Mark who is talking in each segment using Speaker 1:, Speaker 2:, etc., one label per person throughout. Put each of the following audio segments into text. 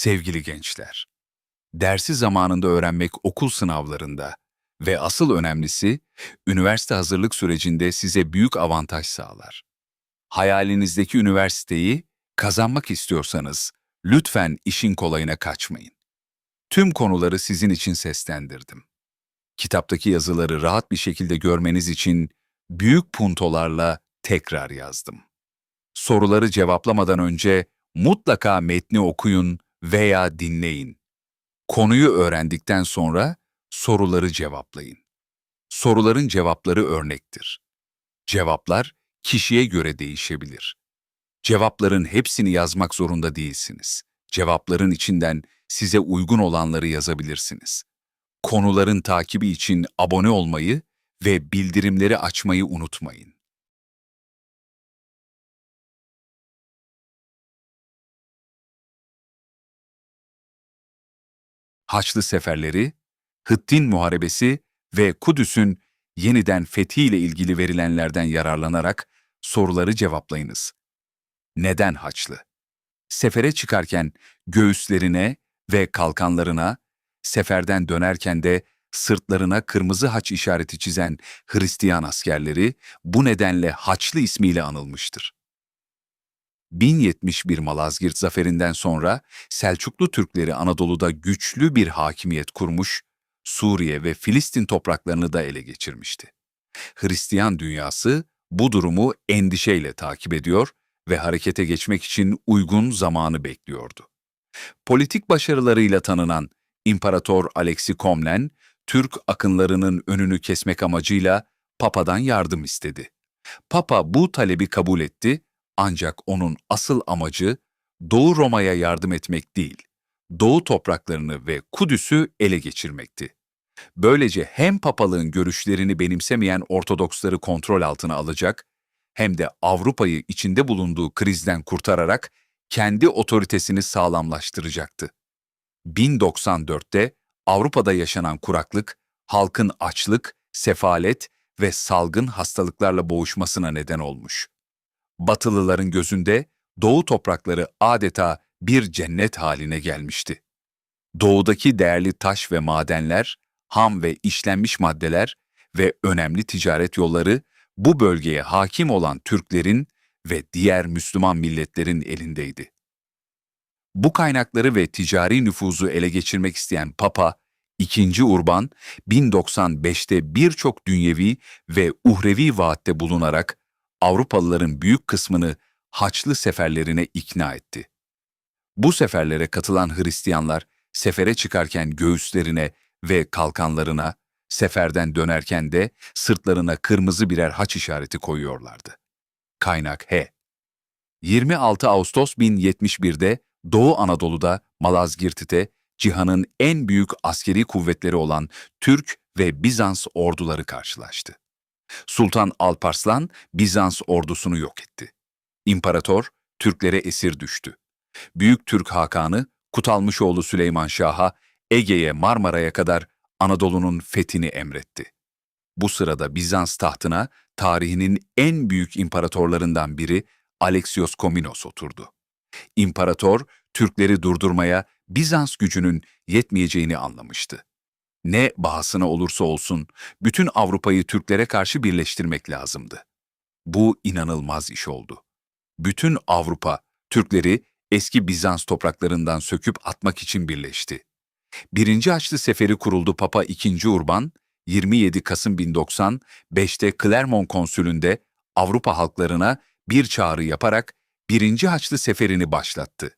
Speaker 1: Sevgili gençler, dersi zamanında öğrenmek okul sınavlarında ve asıl önemlisi üniversite hazırlık sürecinde size büyük avantaj sağlar. Hayalinizdeki üniversiteyi kazanmak istiyorsanız lütfen işin kolayına kaçmayın. Tüm konuları sizin için seslendirdim. Kitaptaki yazıları rahat bir şekilde görmeniz için büyük puntolarla tekrar yazdım. Soruları cevaplamadan önce mutlaka metni okuyun veya dinleyin. Konuyu öğrendikten sonra soruları cevaplayın. Soruların cevapları örnektir. Cevaplar kişiye göre değişebilir. Cevapların hepsini yazmak zorunda değilsiniz. Cevapların içinden size uygun olanları yazabilirsiniz. Konuların takibi için abone olmayı ve bildirimleri açmayı unutmayın. Haçlı seferleri, Hıttin Muharebesi ve Kudüs'ün yeniden fethiyle ilgili verilenlerden yararlanarak soruları cevaplayınız. Neden Haçlı? Sefere çıkarken göğüslerine ve kalkanlarına, seferden dönerken de sırtlarına kırmızı haç işareti çizen Hristiyan askerleri bu nedenle Haçlı ismiyle anılmıştır. 1071 Malazgirt zaferinden sonra Selçuklu Türkleri Anadolu'da güçlü bir hakimiyet kurmuş, Suriye ve Filistin topraklarını da ele geçirmişti. Hristiyan dünyası bu durumu endişeyle takip ediyor ve harekete geçmek için uygun zamanı bekliyordu. Politik başarılarıyla tanınan İmparator Alexi Komnen, Türk akınlarının önünü kesmek amacıyla Papa'dan yardım istedi. Papa bu talebi kabul etti ancak onun asıl amacı Doğu Roma'ya yardım etmek değil, Doğu topraklarını ve Kudüs'ü ele geçirmekti. Böylece hem papalığın görüşlerini benimsemeyen Ortodoksları kontrol altına alacak, hem de Avrupa'yı içinde bulunduğu krizden kurtararak kendi otoritesini sağlamlaştıracaktı. 1094'te Avrupa'da yaşanan kuraklık, halkın açlık, sefalet ve salgın hastalıklarla boğuşmasına neden olmuş. Batılıların gözünde Doğu toprakları adeta bir cennet haline gelmişti. Doğudaki değerli taş ve madenler, ham ve işlenmiş maddeler ve önemli ticaret yolları bu bölgeye hakim olan Türklerin ve diğer Müslüman milletlerin elindeydi. Bu kaynakları ve ticari nüfuzu ele geçirmek isteyen Papa, II. Urban, 1095'te birçok dünyevi ve uhrevi vaatte bulunarak Avrupalıların büyük kısmını Haçlı seferlerine ikna etti. Bu seferlere katılan Hristiyanlar sefere çıkarken göğüslerine ve kalkanlarına, seferden dönerken de sırtlarına kırmızı birer haç işareti koyuyorlardı. Kaynak H. 26 Ağustos 1071'de Doğu Anadolu'da Malazgirt'te cihanın en büyük askeri kuvvetleri olan Türk ve Bizans orduları karşılaştı. Sultan Alparslan Bizans ordusunu yok etti. İmparator Türklere esir düştü. Büyük Türk Hakanı Kutalmışoğlu Süleyman Şah'a Ege'ye Marmara'ya kadar Anadolu'nun fethini emretti. Bu sırada Bizans tahtına tarihinin en büyük imparatorlarından biri Alexios Komnenos oturdu. İmparator Türkleri durdurmaya Bizans gücünün yetmeyeceğini anlamıştı. Ne bahasına olursa olsun bütün Avrupa'yı Türklere karşı birleştirmek lazımdı. Bu inanılmaz iş oldu. Bütün Avrupa Türkleri eski Bizans topraklarından söküp atmak için birleşti. Birinci Haçlı Seferi kuruldu Papa II. Urban, 27 Kasım 1095'te Clermont Konsülü'nde Avrupa halklarına bir çağrı yaparak Birinci Haçlı Seferi'ni başlattı.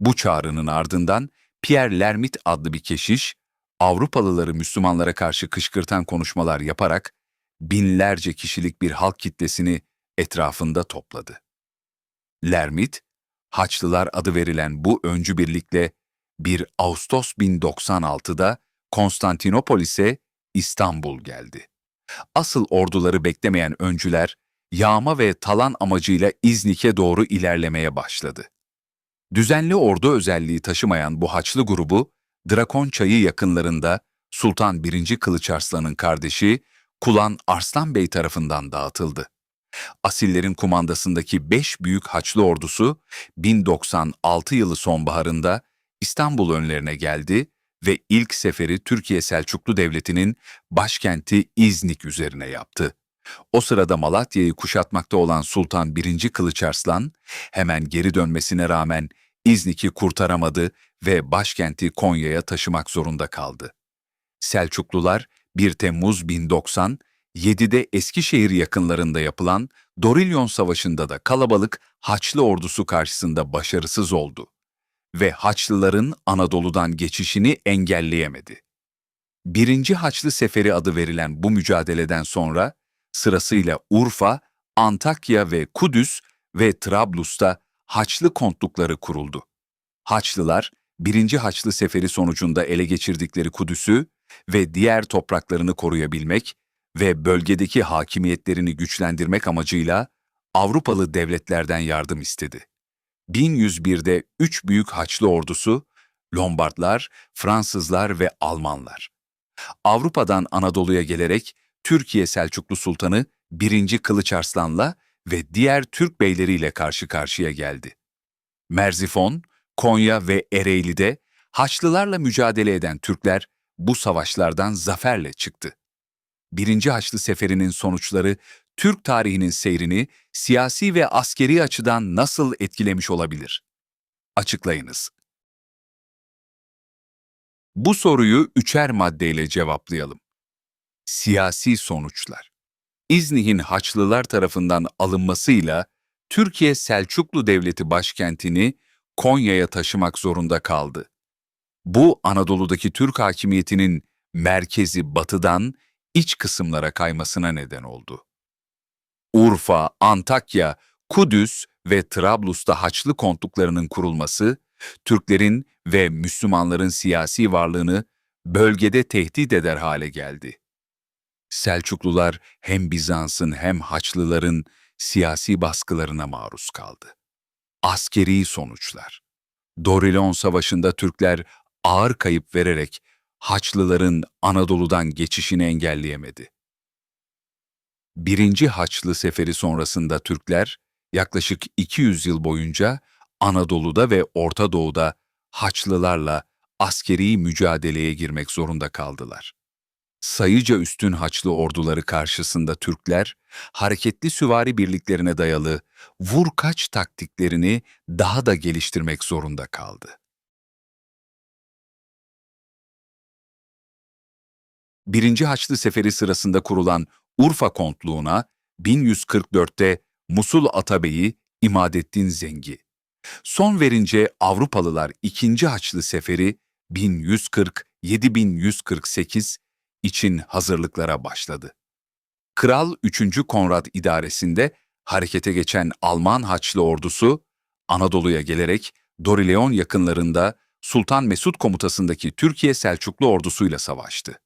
Speaker 1: Bu çağrının ardından Pierre Lermit adlı bir keşiş, Avrupalıları Müslümanlara karşı kışkırtan konuşmalar yaparak binlerce kişilik bir halk kitlesini etrafında topladı. Lermit, Haçlılar adı verilen bu öncü birlikle 1 Ağustos 1096'da Konstantinopolis'e İstanbul geldi. Asıl orduları beklemeyen öncüler, yağma ve talan amacıyla İznik'e doğru ilerlemeye başladı. Düzenli ordu özelliği taşımayan bu Haçlı grubu, Drakon Çayı yakınlarında Sultan 1. Kılıç Arslan'ın kardeşi Kulan Arslan Bey tarafından dağıtıldı. Asillerin kumandasındaki 5 büyük Haçlı ordusu 1096 yılı sonbaharında İstanbul önlerine geldi ve ilk seferi Türkiye Selçuklu Devleti'nin başkenti İznik üzerine yaptı. O sırada Malatya'yı kuşatmakta olan Sultan 1. Kılıç Arslan hemen geri dönmesine rağmen İznik'i kurtaramadı ve başkenti Konya'ya taşımak zorunda kaldı. Selçuklular 1 Temmuz 1090, 7'de Eskişehir yakınlarında yapılan Dorilyon Savaşı'nda da kalabalık Haçlı ordusu karşısında başarısız oldu ve Haçlıların Anadolu'dan geçişini engelleyemedi. Birinci Haçlı Seferi adı verilen bu mücadeleden sonra sırasıyla Urfa, Antakya ve Kudüs ve Trablus'ta Haçlı kontlukları kuruldu. Haçlılar, birinci Haçlı Seferi sonucunda ele geçirdikleri Kudüs'ü ve diğer topraklarını koruyabilmek ve bölgedeki hakimiyetlerini güçlendirmek amacıyla Avrupalı devletlerden yardım istedi. 1101'de üç büyük Haçlı ordusu, Lombardlar, Fransızlar ve Almanlar. Avrupa'dan Anadolu'ya gelerek Türkiye Selçuklu Sultanı 1. Kılıç Arslan'la ve diğer Türk beyleriyle karşı karşıya geldi. Merzifon, Konya ve Ereğli'de Haçlılarla mücadele eden Türkler bu savaşlardan zaferle çıktı. Birinci Haçlı Seferi'nin sonuçları Türk tarihinin seyrini siyasi ve askeri açıdan nasıl etkilemiş olabilir? Açıklayınız. Bu soruyu üçer maddeyle cevaplayalım. Siyasi sonuçlar. İznik'in Haçlılar tarafından alınmasıyla Türkiye Selçuklu Devleti başkentini Konya'ya taşımak zorunda kaldı. Bu Anadolu'daki Türk hakimiyetinin merkezi batıdan iç kısımlara kaymasına neden oldu. Urfa, Antakya, Kudüs ve Trablus'ta Haçlı kontluklarının kurulması, Türklerin ve Müslümanların siyasi varlığını bölgede tehdit eder hale geldi. Selçuklular hem Bizans'ın hem Haçlıların siyasi baskılarına maruz kaldı. Askeri sonuçlar Dorilon Savaşı'nda Türkler ağır kayıp vererek Haçlıların Anadolu'dan geçişini engelleyemedi. Birinci Haçlı Seferi sonrasında Türkler yaklaşık 200 yıl boyunca Anadolu'da ve Orta Doğu'da Haçlılarla askeri mücadeleye girmek zorunda kaldılar. Sayıca üstün Haçlı orduları karşısında Türkler, hareketli süvari birliklerine dayalı vur-kaç taktiklerini daha da geliştirmek zorunda kaldı. Birinci Haçlı Seferi sırasında kurulan Urfa Kontluğu'na 1144'te Musul Atabeyi İmadettin Zengi. Son verince Avrupalılar 2. Haçlı Seferi 1140-7148 için hazırlıklara başladı. Kral 3. Konrad idaresinde harekete geçen Alman Haçlı ordusu Anadolu'ya gelerek Dorileon yakınlarında Sultan Mesut komutasındaki Türkiye Selçuklu ordusuyla savaştı.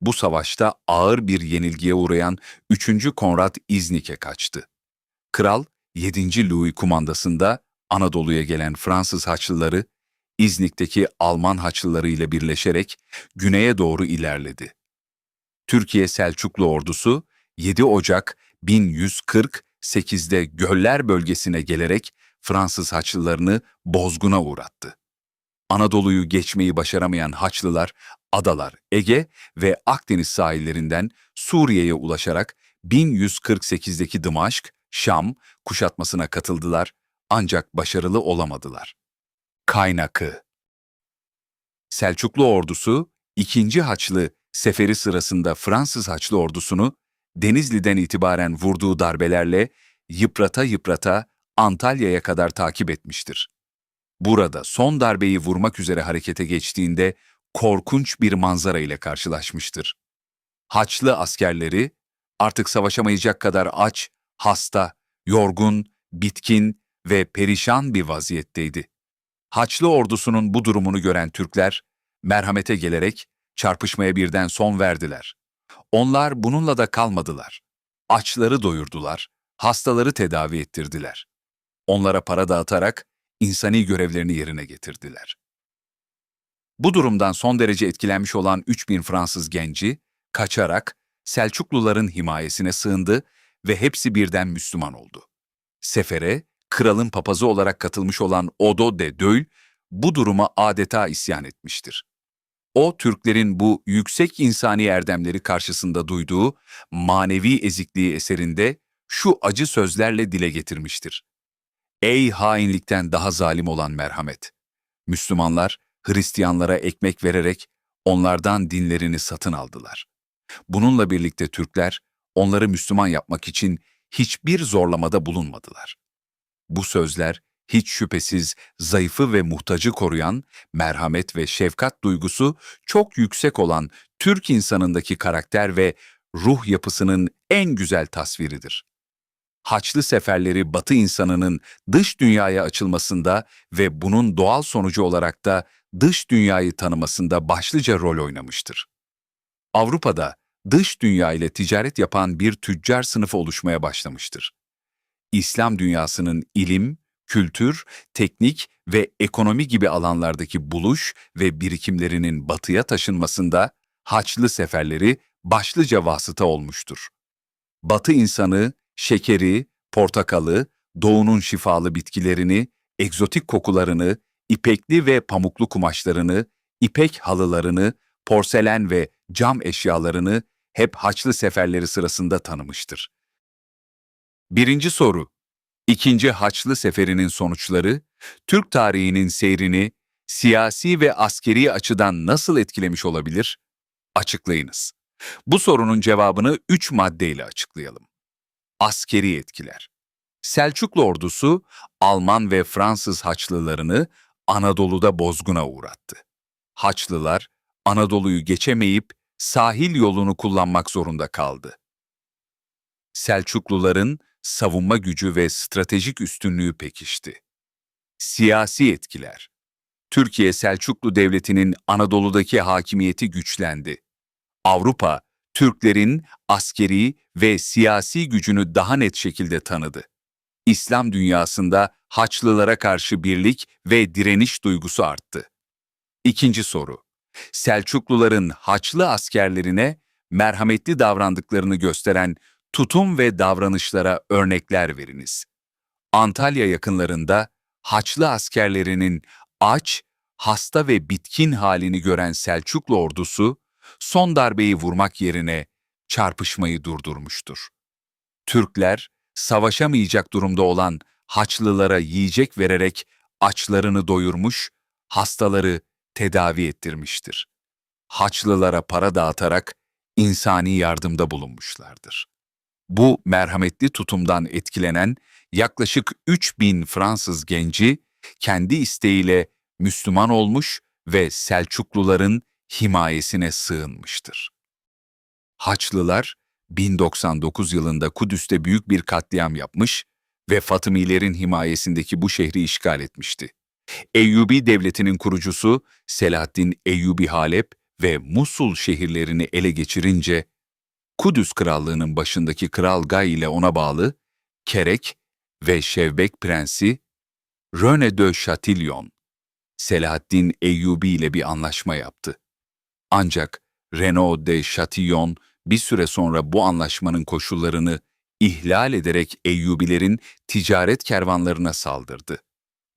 Speaker 1: Bu savaşta ağır bir yenilgiye uğrayan 3. Konrad İznik'e kaçtı. Kral 7. Louis kumandasında Anadolu'ya gelen Fransız Haçlıları İznik'teki Alman Haçlıları ile birleşerek güneye doğru ilerledi. Türkiye Selçuklu ordusu 7 Ocak 1148'de Göller bölgesine gelerek Fransız Haçlılarını bozguna uğrattı. Anadolu'yu geçmeyi başaramayan Haçlılar, adalar Ege ve Akdeniz sahillerinden Suriye'ye ulaşarak 1148'deki Dımaşk, Şam kuşatmasına katıldılar ancak başarılı olamadılar. Kaynakı Selçuklu ordusu 2. Haçlı seferi sırasında Fransız Haçlı ordusunu Denizli'den itibaren vurduğu darbelerle yıprata yıprata Antalya'ya kadar takip etmiştir. Burada son darbeyi vurmak üzere harekete geçtiğinde korkunç bir manzara ile karşılaşmıştır. Haçlı askerleri artık savaşamayacak kadar aç, hasta, yorgun, bitkin ve perişan bir vaziyetteydi. Haçlı ordusunun bu durumunu gören Türkler merhamete gelerek çarpışmaya birden son verdiler. Onlar bununla da kalmadılar. Açları doyurdular, hastaları tedavi ettirdiler. Onlara para dağıtarak insani görevlerini yerine getirdiler. Bu durumdan son derece etkilenmiş olan 3000 Fransız genci kaçarak Selçukluların himayesine sığındı ve hepsi birden Müslüman oldu. Sefere, kralın papazı olarak katılmış olan Odo de Döl, bu duruma adeta isyan etmiştir. O, Türklerin bu yüksek insani erdemleri karşısında duyduğu manevi ezikliği eserinde şu acı sözlerle dile getirmiştir. Ey hainlikten daha zalim olan merhamet! Müslümanlar, Hristiyanlara ekmek vererek onlardan dinlerini satın aldılar. Bununla birlikte Türkler, onları Müslüman yapmak için hiçbir zorlamada bulunmadılar. Bu sözler, hiç şüphesiz zayıfı ve muhtacı koruyan, merhamet ve şefkat duygusu çok yüksek olan Türk insanındaki karakter ve ruh yapısının en güzel tasviridir. Haçlı seferleri Batı insanının dış dünyaya açılmasında ve bunun doğal sonucu olarak da dış dünyayı tanımasında başlıca rol oynamıştır. Avrupa'da dış dünya ile ticaret yapan bir tüccar sınıfı oluşmaya başlamıştır. İslam dünyasının ilim, kültür, teknik ve ekonomi gibi alanlardaki buluş ve birikimlerinin batıya taşınmasında Haçlı seferleri başlıca vasıta olmuştur. Batı insanı, şekeri, portakalı, doğunun şifalı bitkilerini, egzotik kokularını, ipekli ve pamuklu kumaşlarını, ipek halılarını, porselen ve cam eşyalarını hep Haçlı seferleri sırasında tanımıştır. Birinci soru. İkinci Haçlı Seferi'nin sonuçları, Türk tarihinin seyrini siyasi ve askeri açıdan nasıl etkilemiş olabilir? Açıklayınız. Bu sorunun cevabını üç maddeyle açıklayalım. Askeri etkiler. Selçuklu ordusu Alman ve Fransız Haçlılarını Anadolu'da bozguna uğrattı. Haçlılar Anadolu'yu geçemeyip sahil yolunu kullanmak zorunda kaldı. Selçukluların savunma gücü ve stratejik üstünlüğü pekişti. Siyasi etkiler. Türkiye Selçuklu Devleti'nin Anadolu'daki hakimiyeti güçlendi. Avrupa, Türklerin askeri ve siyasi gücünü daha net şekilde tanıdı. İslam dünyasında Haçlılara karşı birlik ve direniş duygusu arttı. İkinci soru. Selçukluların Haçlı askerlerine merhametli davrandıklarını gösteren tutum ve davranışlara örnekler veriniz. Antalya yakınlarında Haçlı askerlerinin aç, hasta ve bitkin halini gören Selçuklu ordusu, son darbeyi vurmak yerine çarpışmayı durdurmuştur. Türkler, savaşamayacak durumda olan Haçlılara yiyecek vererek açlarını doyurmuş, hastaları tedavi ettirmiştir. Haçlılara para dağıtarak insani yardımda bulunmuşlardır. Bu merhametli tutumdan etkilenen yaklaşık 3000 Fransız genci kendi isteğiyle Müslüman olmuş ve Selçukluların himayesine sığınmıştır. Haçlılar 1099 yılında Kudüs'te büyük bir katliam yapmış ve Fatımilerin himayesindeki bu şehri işgal etmişti. Eyyubi devletinin kurucusu Selahaddin Eyyubi Halep ve Musul şehirlerini ele geçirince Kudüs Krallığı'nın başındaki Kral Gay ile ona bağlı Kerek ve Şevbek Prensi Rene de Chatillon, Selahaddin Eyyubi ile bir anlaşma yaptı. Ancak Renaud de Chatillon bir süre sonra bu anlaşmanın koşullarını ihlal ederek Eyyubilerin ticaret kervanlarına saldırdı.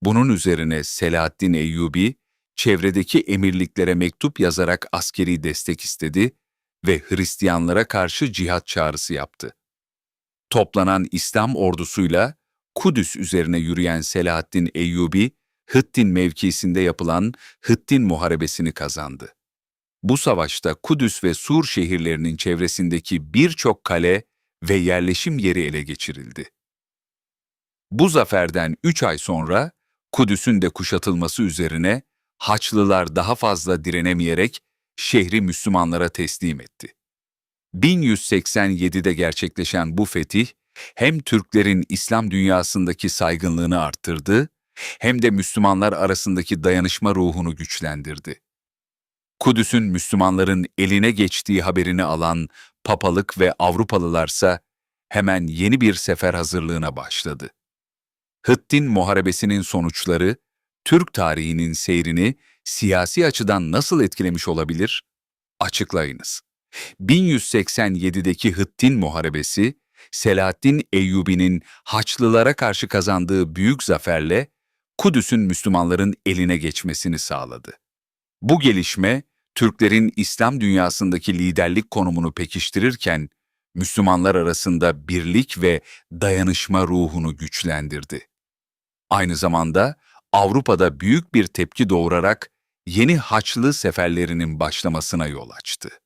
Speaker 1: Bunun üzerine Selahaddin Eyyubi, çevredeki emirliklere mektup yazarak askeri destek istedi ve Hristiyanlara karşı cihat çağrısı yaptı. Toplanan İslam ordusuyla Kudüs üzerine yürüyen Selahaddin Eyyubi, Hıttin mevkisinde yapılan Hıttin Muharebesini kazandı. Bu savaşta Kudüs ve Sur şehirlerinin çevresindeki birçok kale ve yerleşim yeri ele geçirildi. Bu zaferden üç ay sonra Kudüs'ün de kuşatılması üzerine Haçlılar daha fazla direnemeyerek şehri Müslümanlara teslim etti. 1187'de gerçekleşen bu fetih, hem Türklerin İslam dünyasındaki saygınlığını arttırdı, hem de Müslümanlar arasındaki dayanışma ruhunu güçlendirdi. Kudüs'ün Müslümanların eline geçtiği haberini alan papalık ve Avrupalılarsa hemen yeni bir sefer hazırlığına başladı. Hıttin Muharebesi'nin sonuçları, Türk tarihinin seyrini siyasi açıdan nasıl etkilemiş olabilir? Açıklayınız. 1187'deki Hıttin Muharebesi, Selahaddin Eyyubi'nin Haçlılara karşı kazandığı büyük zaferle Kudüs'ün Müslümanların eline geçmesini sağladı. Bu gelişme, Türklerin İslam dünyasındaki liderlik konumunu pekiştirirken, Müslümanlar arasında birlik ve dayanışma ruhunu güçlendirdi. Aynı zamanda Avrupa'da büyük bir tepki doğurarak yeni Haçlı seferlerinin başlamasına yol açtı.